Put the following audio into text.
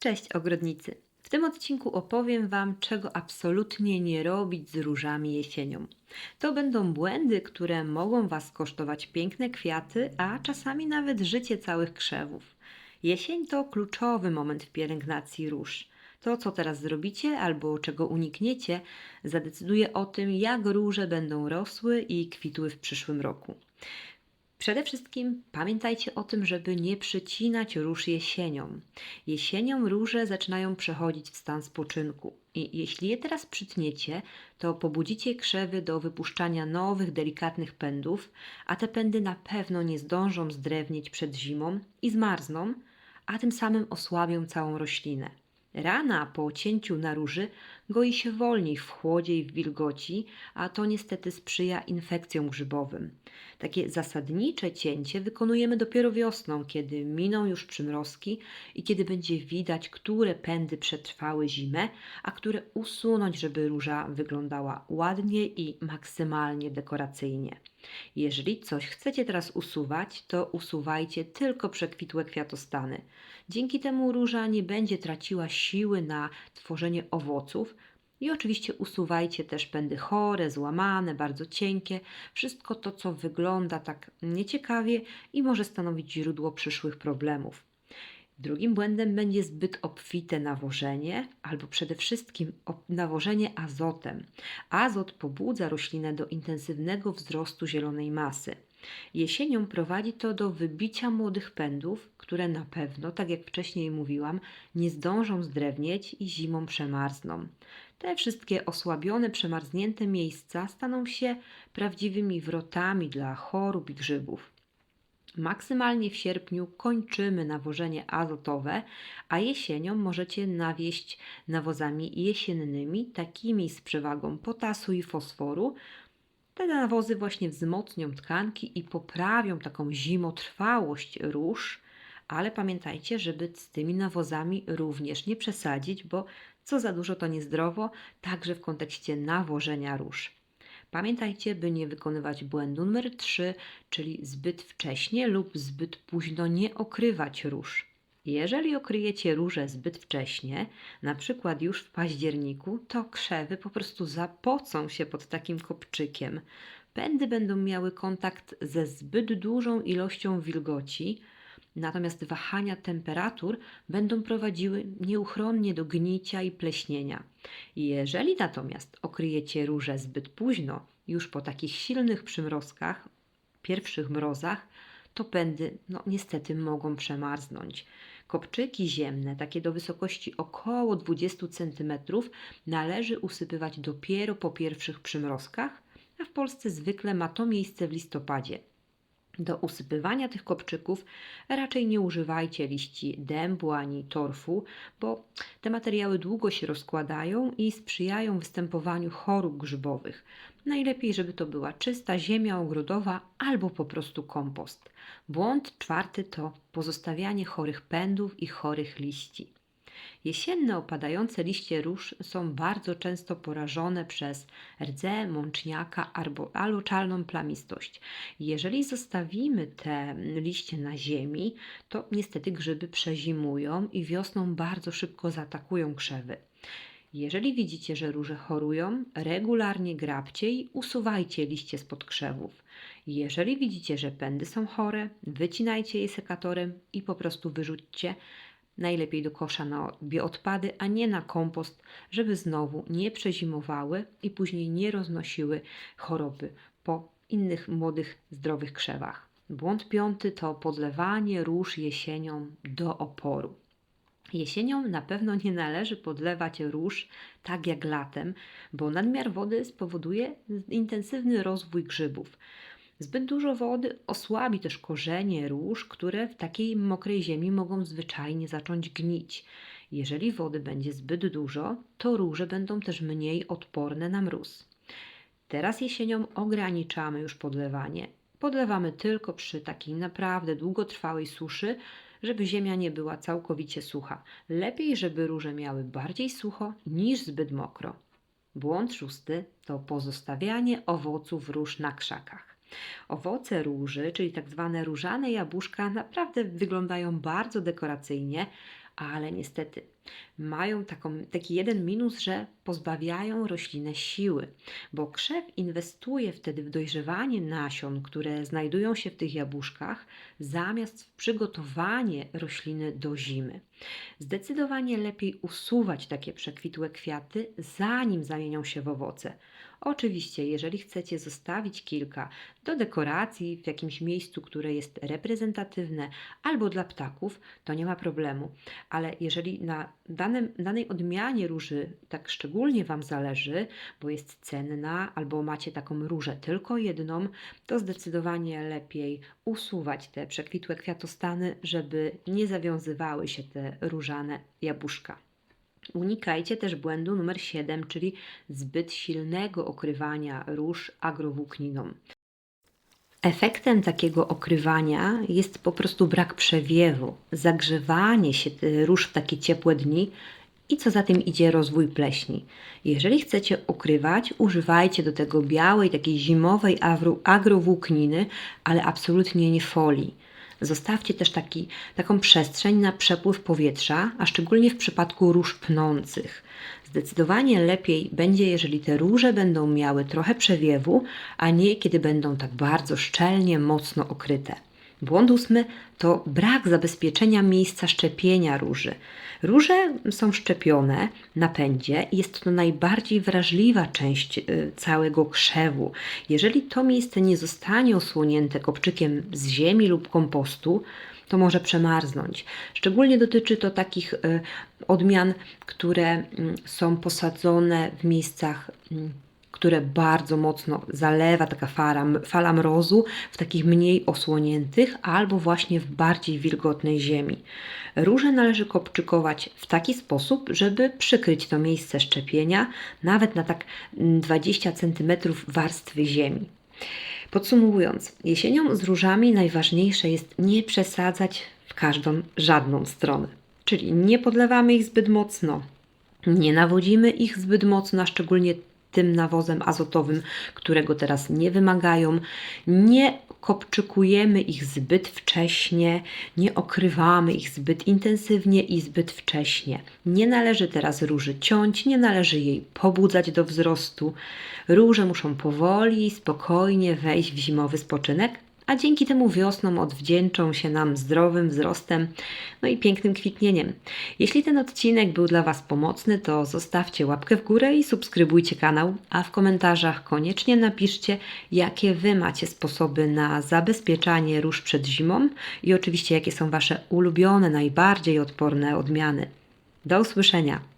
Cześć ogrodnicy! W tym odcinku opowiem Wam, czego absolutnie nie robić z różami jesienią. To będą błędy, które mogą Was kosztować piękne kwiaty, a czasami nawet życie całych krzewów. Jesień to kluczowy moment w pielęgnacji róż. To, co teraz zrobicie albo czego unikniecie, zadecyduje o tym, jak róże będą rosły i kwitły w przyszłym roku. Przede wszystkim pamiętajcie o tym, żeby nie przycinać róż jesienią. Jesienią róże zaczynają przechodzić w stan spoczynku i jeśli je teraz przytniecie, to pobudzicie krzewy do wypuszczania nowych, delikatnych pędów, a te pędy na pewno nie zdążą zdrewnieć przed zimą i zmarzną, a tym samym osłabią całą roślinę. Rana po cięciu na róży goi się wolniej w chłodzie i w wilgoci, a to niestety sprzyja infekcjom grzybowym. Takie zasadnicze cięcie wykonujemy dopiero wiosną, kiedy miną już przymrozki i kiedy będzie widać, które pędy przetrwały zimę, a które usunąć, żeby róża wyglądała ładnie i maksymalnie dekoracyjnie. Jeżeli coś chcecie teraz usuwać, to usuwajcie tylko przekwitłe kwiatostany. Dzięki temu róża nie będzie traciła siły na tworzenie owoców. I oczywiście usuwajcie też pędy chore, złamane, bardzo cienkie, wszystko to, co wygląda tak nieciekawie i może stanowić źródło przyszłych problemów. Drugim błędem będzie zbyt obfite nawożenie, albo przede wszystkim nawożenie azotem. Azot pobudza roślinę do intensywnego wzrostu zielonej masy. Jesienią prowadzi to do wybicia młodych pędów, które na pewno, tak jak wcześniej mówiłam, nie zdążą zdrewnieć i zimą przemarzną. Te wszystkie osłabione, przemarznięte miejsca staną się prawdziwymi wrotami dla chorób i grzybów. Maksymalnie w sierpniu kończymy nawożenie azotowe, a jesienią możecie nawieść nawozami jesiennymi, takimi z przewagą potasu i fosforu. Te nawozy właśnie wzmocnią tkanki i poprawią taką zimotrwałość róż, ale pamiętajcie, żeby z tymi nawozami również nie przesadzić, bo co za dużo to niezdrowo, także w kontekście nawożenia róż. Pamiętajcie, by nie wykonywać błędu numer 3, czyli zbyt wcześnie lub zbyt późno nie okrywać róż. Jeżeli okryjecie róże zbyt wcześnie, na przykład już w październiku, to krzewy po prostu zapocą się pod takim kopczykiem. Pędy będą miały kontakt ze zbyt dużą ilością wilgoci, natomiast wahania temperatur będą prowadziły nieuchronnie do gnicia i pleśnienia. Jeżeli natomiast okryjecie róże zbyt późno, już po takich silnych przymrozkach, pierwszych mrozach, to pędy no, niestety mogą przemarznąć. Kopczyki ziemne, takie do wysokości około 20 cm, należy usypywać dopiero po pierwszych przymrozkach, a w Polsce zwykle ma to miejsce w listopadzie. Do usypywania tych kopczyków raczej nie używajcie liści dębu ani torfu, bo te materiały długo się rozkładają i sprzyjają występowaniu chorób grzybowych. Najlepiej, żeby to była czysta ziemia ogrodowa albo po prostu kompost. Błąd czwarty to pozostawianie chorych pędów i chorych liści. Jesienne opadające liście róż są bardzo często porażone przez rdze, mączniaka albo aloczalną plamistość. Jeżeli zostawimy te liście na ziemi, to niestety grzyby przezimują i wiosną bardzo szybko zaatakują krzewy. Jeżeli widzicie, że róże chorują, regularnie grabcie i usuwajcie liście spod krzewów. Jeżeli widzicie, że pędy są chore, wycinajcie je sekatorem i po prostu wyrzućcie najlepiej do kosza na bioodpady, a nie na kompost, żeby znowu nie przezimowały i później nie roznosiły choroby po innych młodych, zdrowych krzewach. Błąd piąty to podlewanie róż jesienią do oporu. Jesienią na pewno nie należy podlewać róż tak jak latem, bo nadmiar wody spowoduje intensywny rozwój grzybów. Zbyt dużo wody osłabi też korzenie róż, które w takiej mokrej ziemi mogą zwyczajnie zacząć gnić. Jeżeli wody będzie zbyt dużo, to róże będą też mniej odporne na mróz. Teraz jesienią ograniczamy już podlewanie. Podlewamy tylko przy takiej naprawdę długotrwałej suszy, żeby ziemia nie była całkowicie sucha. Lepiej, żeby róże miały bardziej sucho niż zbyt mokro. Błąd szósty to pozostawianie owoców róż na krzakach. Owoce róży, czyli tak zwane różane jabłuszka, naprawdę wyglądają bardzo dekoracyjnie, ale niestety mają taką, taki jeden minus, że pozbawiają roślinę siły, bo krzew inwestuje wtedy w dojrzewanie nasion, które znajdują się w tych jabłuszkach, zamiast w przygotowanie rośliny do zimy. Zdecydowanie lepiej usuwać takie przekwitłe kwiaty, zanim zamienią się w owoce. Oczywiście, jeżeli chcecie zostawić kilka do dekoracji w jakimś miejscu, które jest reprezentatywne, albo dla ptaków, to nie ma problemu. Ale jeżeli na danym, danej odmianie róży tak szczególnie Wam zależy, bo jest cenna, albo macie taką różę tylko jedną, to zdecydowanie lepiej usuwać te przekwitłe kwiatostany, żeby nie zawiązywały się te różane jabłuszka. Unikajcie też błędu numer 7, czyli zbyt silnego okrywania róż agrowłókniną. Efektem takiego okrywania jest po prostu brak przewiewu, zagrzewanie się róż w takie ciepłe dni i co za tym idzie rozwój pleśni. Jeżeli chcecie okrywać, używajcie do tego białej, takiej zimowej agro- agrowłókniny, ale absolutnie nie folii. Zostawcie też taki, taką przestrzeń na przepływ powietrza, a szczególnie w przypadku róż pnących. Zdecydowanie lepiej będzie, jeżeli te róże będą miały trochę przewiewu, a nie kiedy będą tak bardzo szczelnie, mocno okryte. Błąd ósmy to brak zabezpieczenia miejsca szczepienia róży. Róże są szczepione na pędzie i jest to najbardziej wrażliwa część y, całego krzewu. Jeżeli to miejsce nie zostanie osłonięte kopczykiem z ziemi lub kompostu, to może przemarznąć. Szczególnie dotyczy to takich y, odmian, które mm, są posadzone w miejscach mm, które bardzo mocno zalewa taka fala, fala mrozu w takich mniej osłoniętych albo właśnie w bardziej wilgotnej ziemi. Róże należy kopczykować w taki sposób, żeby przykryć to miejsce szczepienia nawet na tak 20 cm warstwy ziemi. Podsumowując, jesienią z różami najważniejsze jest nie przesadzać w każdą, żadną stronę. Czyli nie podlewamy ich zbyt mocno, nie nawodzimy ich zbyt mocno, a szczególnie tym nawozem azotowym, którego teraz nie wymagają. Nie kopczykujemy ich zbyt wcześnie, nie okrywamy ich zbyt intensywnie i zbyt wcześnie. Nie należy teraz róży ciąć, nie należy jej pobudzać do wzrostu. Róże muszą powoli spokojnie wejść w zimowy spoczynek, a dzięki temu wiosną odwdzięczą się nam zdrowym wzrostem, no i pięknym kwitnieniem. Jeśli ten odcinek był dla Was pomocny, to zostawcie łapkę w górę i subskrybujcie kanał, a w komentarzach koniecznie napiszcie, jakie Wy macie sposoby na zabezpieczanie róż przed zimą i oczywiście jakie są Wasze ulubione, najbardziej odporne odmiany. Do usłyszenia!